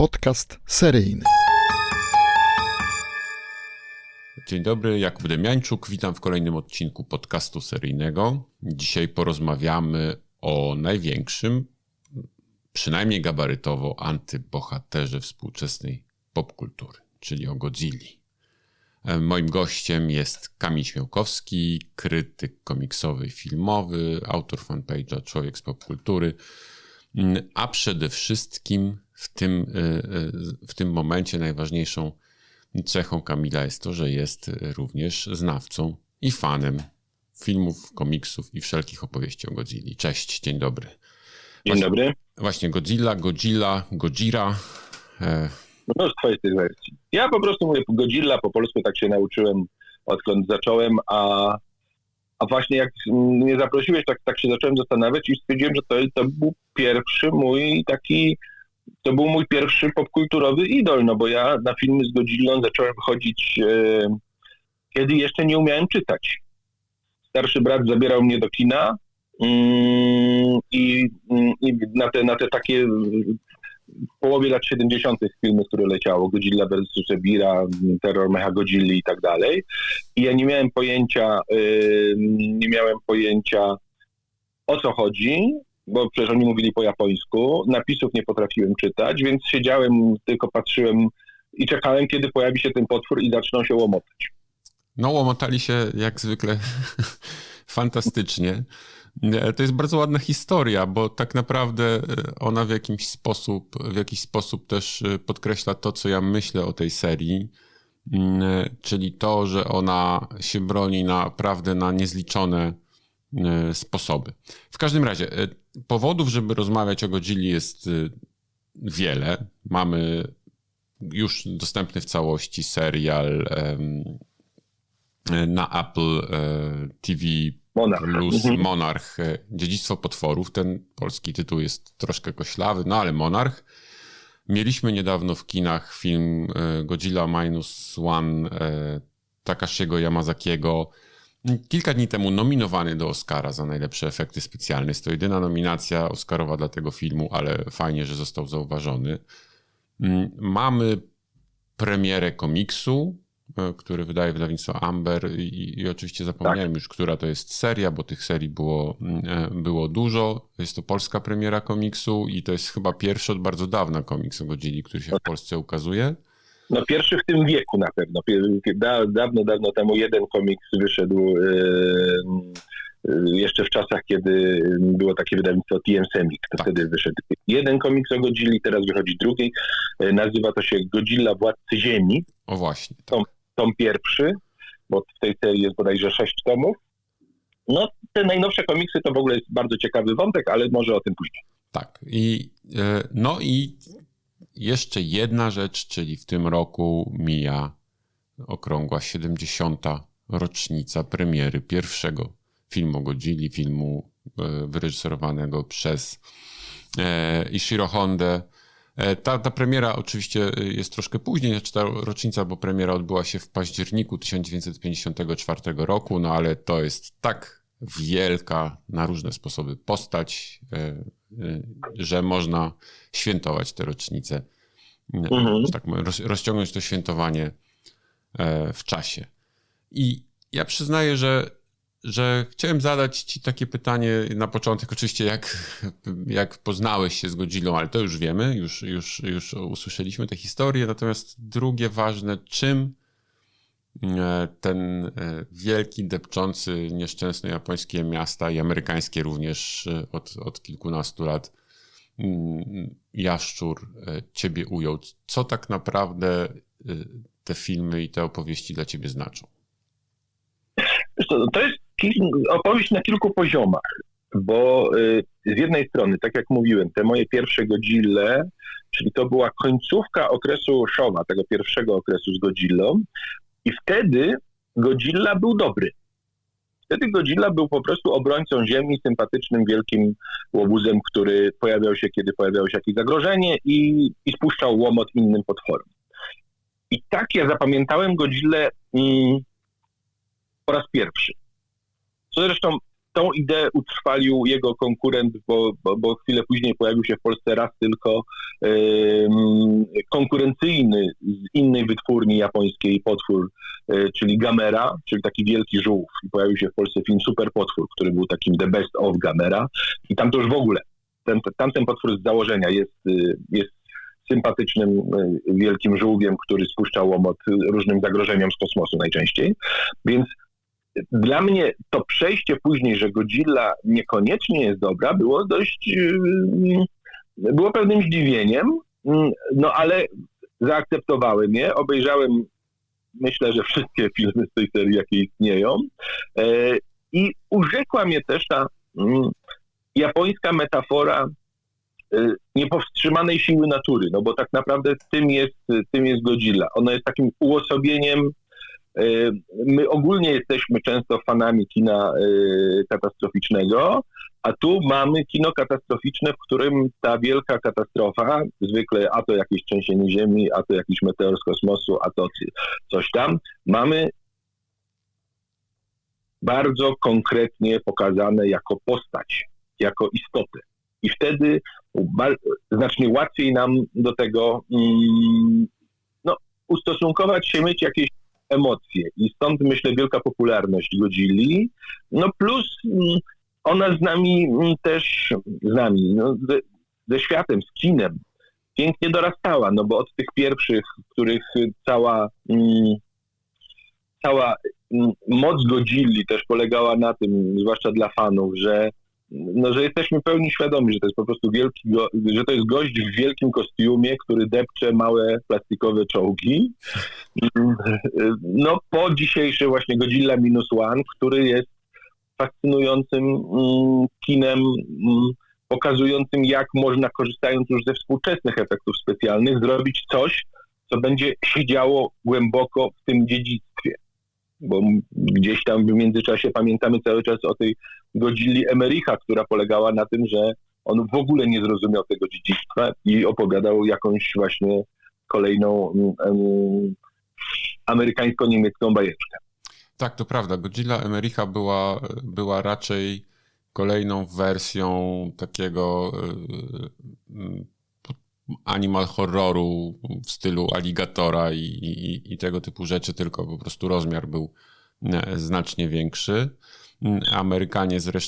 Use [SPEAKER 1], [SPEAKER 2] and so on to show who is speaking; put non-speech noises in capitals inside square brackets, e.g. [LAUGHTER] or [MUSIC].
[SPEAKER 1] podcast seryjny.
[SPEAKER 2] Dzień dobry, Jakub Demiańczuk. Witam w kolejnym odcinku podcastu seryjnego. Dzisiaj porozmawiamy o największym, przynajmniej gabarytowo, antybohaterze współczesnej popkultury, czyli o Godzilli. Moim gościem jest Kamil Śmiałkowski, krytyk komiksowy filmowy, autor fanpage'a Człowiek z popkultury, a przede wszystkim w tym, w tym momencie najważniejszą cechą Kamila jest to, że jest również znawcą i fanem filmów, komiksów i wszelkich opowieści o Godzilli. Cześć, dzień dobry.
[SPEAKER 3] Dzień
[SPEAKER 2] Właśnie-
[SPEAKER 3] dobry.
[SPEAKER 2] Właśnie Godzilla, Godzilla, Godzilla. E,
[SPEAKER 3] Mnóstwo jest tych wersji. Ja po prostu mówię Godzilla, po polsku tak się nauczyłem, odkąd zacząłem, a, a właśnie jak mnie zaprosiłeś, tak, tak się zacząłem zastanawiać i stwierdziłem, że to, to był pierwszy mój taki, to był mój pierwszy popkulturowy idol, no bo ja na filmy z Godzillą zacząłem chodzić, e, kiedy jeszcze nie umiałem czytać. Starszy brat zabierał mnie do kina mm, i, mm, i na, te, na te takie w połowie lat 70. filmy, które leciało, Godzilla vs. Zebira, Terror Mecha Godzilli i tak dalej. I ja nie miałem pojęcia, yy, nie miałem pojęcia o co chodzi, bo przecież oni mówili po japońsku, napisów nie potrafiłem czytać, więc siedziałem, tylko patrzyłem i czekałem, kiedy pojawi się ten potwór i zaczną się łomotać.
[SPEAKER 2] no, łomotali się jak zwykle [LAUGHS] fantastycznie. E, To jest bardzo ładna historia, bo tak naprawdę e, ona w jakimś sposób, w jakiś sposób też e, podkreśla to, co ja myślę o tej serii, Mm, czyli to, że ona się broni naprawdę na niezliczone sposoby. W każdym razie, e, powodów, żeby rozmawiać o Godzilli jest e, wiele. Mamy już dostępny w całości serial na Apple e, TV
[SPEAKER 3] Monarch.
[SPEAKER 2] Plus
[SPEAKER 3] Mhm.
[SPEAKER 2] Monarch, e, Dziedzictwo Potworów. Ten polski tytuł jest troszkę koślawy, no ale Monarch. Mieliśmy niedawno w kinach film e, Godzilla Minus One e, Takashiego Yamazakiego. Kilka dni temu nominowany do Oscara za najlepsze efekty specjalne. Jest to jedyna nominacja Oscarowa dla tego filmu, ale fajnie, że został zauważony. Mm, Mamy premierę komiksu, e, który wydaje wydawnictwo Amber i, i oczywiście zapomniałem już, która to jest seria, bo tych serii było, mm, e, było dużo. Jest to polska premiera komiksu i to jest chyba pierwszy od bardzo dawna komiks o Godzilli, który się w Polsce ukazuje.
[SPEAKER 3] No pierwszy w tym wieku na pewno. Da, dawno, dawno temu jeden komiks wyszedł e, e, jeszcze w czasach, kiedy było takie wydawnictwo TM Semik. To
[SPEAKER 2] Tak.
[SPEAKER 3] wtedy wyszedł jeden komiks o Godzilli, teraz wychodzi drugi. E, nazywa to się Godzilla Władcy Ziemi.
[SPEAKER 2] O właśnie.
[SPEAKER 3] Tom pierwszy, bo w tej serii jest bodajże sześć tomów. No, te najnowsze komiksy to w ogóle jest bardzo ciekawy wątek, ale może o tym później.
[SPEAKER 2] Tak. I, no i jeszcze jedna rzecz, czyli w tym roku mija okrągła 70. rocznica premiery pierwszego filmu Godzilli, filmu e, wyreżyserowanego przez e, Ishiro Hondę. E, Ta, ta premiera oczywiście jest troszkę później, znaczy ta rocznica, bo premiera odbyła się w październiku 1954 roku, no ale to jest tak wielka na różne sposoby postać, że można świętować tę rocznicę, e,
[SPEAKER 3] Mhm.
[SPEAKER 2] tak powiem, roz, rozciągnąć to świętowanie e, w czasie. I ja przyznaję, że, że chciałem zadać Ci takie pytanie na początek, oczywiście jak, jak poznałeś się z Godzillą, ale to już wiemy, już, już, już usłyszeliśmy tę historię, natomiast drugie ważne, czym ten e, wielki, depczący, nieszczęsne japońskie miasta i amerykańskie również e, od, od kilkunastu lat mm, jaszczur e, ciebie ujął. Co tak naprawdę e, te filmy i te opowieści dla ciebie znaczą?
[SPEAKER 3] To jest opowieść na kilku poziomach, bo y, z jednej strony, tak jak mówiłem, te moje pierwsze Godzille, czyli to była końcówka okresu Showa, tego pierwszego okresu z Godzillą i wtedy Godzilla był dobry. Wtedy Godzilla był po prostu obrońcą ziemi, sympatycznym, wielkim łobuzem, który pojawiał się, kiedy pojawiało się jakieś zagrożenie i, i spuszczał łomot innym potworom. I tak ja zapamiętałem Godzillę mm, po raz pierwszy. Co zresztą tą ideę utrwalił jego konkurent, bo, bo, bo chwilę później pojawił się w Polsce raz tylko konkurencyjny z innej wytwórni japońskiej potwór, e, czyli Gamera, czyli taki wielki żółw. I pojawił się w Polsce film Super Potwór, który był takim the best of Gamera. I tam to już w ogóle, ten, tamten potwór z założenia jest, y, jest sympatycznym, y, wielkim żółwiem, który spuszcza łomot różnym zagrożeniom z kosmosu najczęściej. Więc dla mnie to przejście później, że Godzilla niekoniecznie jest dobra, było dość, yy, było pewnym zdziwieniem, mm, no ale zaakceptowałem je, obejrzałem myślę, że wszystkie filmy z tej serii, jakie istnieją e, i urzekła mnie też ta japońska metafora niepowstrzymanej siły natury, no bo tak naprawdę tym jest, tym jest Godzilla. Ona jest takim uosobieniem My ogólnie jesteśmy często fanami kina y, katastroficznego, a tu mamy kino katastroficzne, w którym ta wielka katastrofa, zwykle a to jakieś trzęsienie ziemi, a to jakiś meteor z kosmosu, a to coś tam, mamy bardzo konkretnie pokazane jako postać, jako istotę. I wtedy znacznie łatwiej nam do tego mm, no, ustosunkować się, mieć jakieś emocje. I stąd myślę wielka popularność Godzilli. No plus mm, ona z nami mm, też, z nami, no, ze, ze światem, z kinem pięknie dorastała, no bo od tych pierwszych, w których cała, mm, cała moc Godzilli też polegała na tym, zwłaszcza dla fanów, że no, że jesteśmy pełni świadomi, że to jest po prostu wielki, go, że to jest gość w wielkim kostiumie, który depcze małe plastikowe czołgi. No po dzisiejszy właśnie Godzilla Minus One, który jest fascynującym mm, kinem mm, pokazującym, jak można, korzystając już ze współczesnych efektów specjalnych, zrobić coś, co będzie siedziało głęboko w tym dziedzictwie. Bo gdzieś tam w międzyczasie pamiętamy cały czas o tej Godzilli Emericha, która polegała na tym, że on w ogóle nie zrozumiał tego dziedzictwa i opowiadał jakąś właśnie kolejną em, amerykańsko-niemiecką bajeczkę.
[SPEAKER 2] Tak, to prawda. Godzilla Emericha była, była raczej kolejną wersją takiego y, y, animal horroru w stylu aligatora i, i, i tego typu rzeczy, tylko po prostu rozmiar był e, znacznie większy. Amerykanie zresztą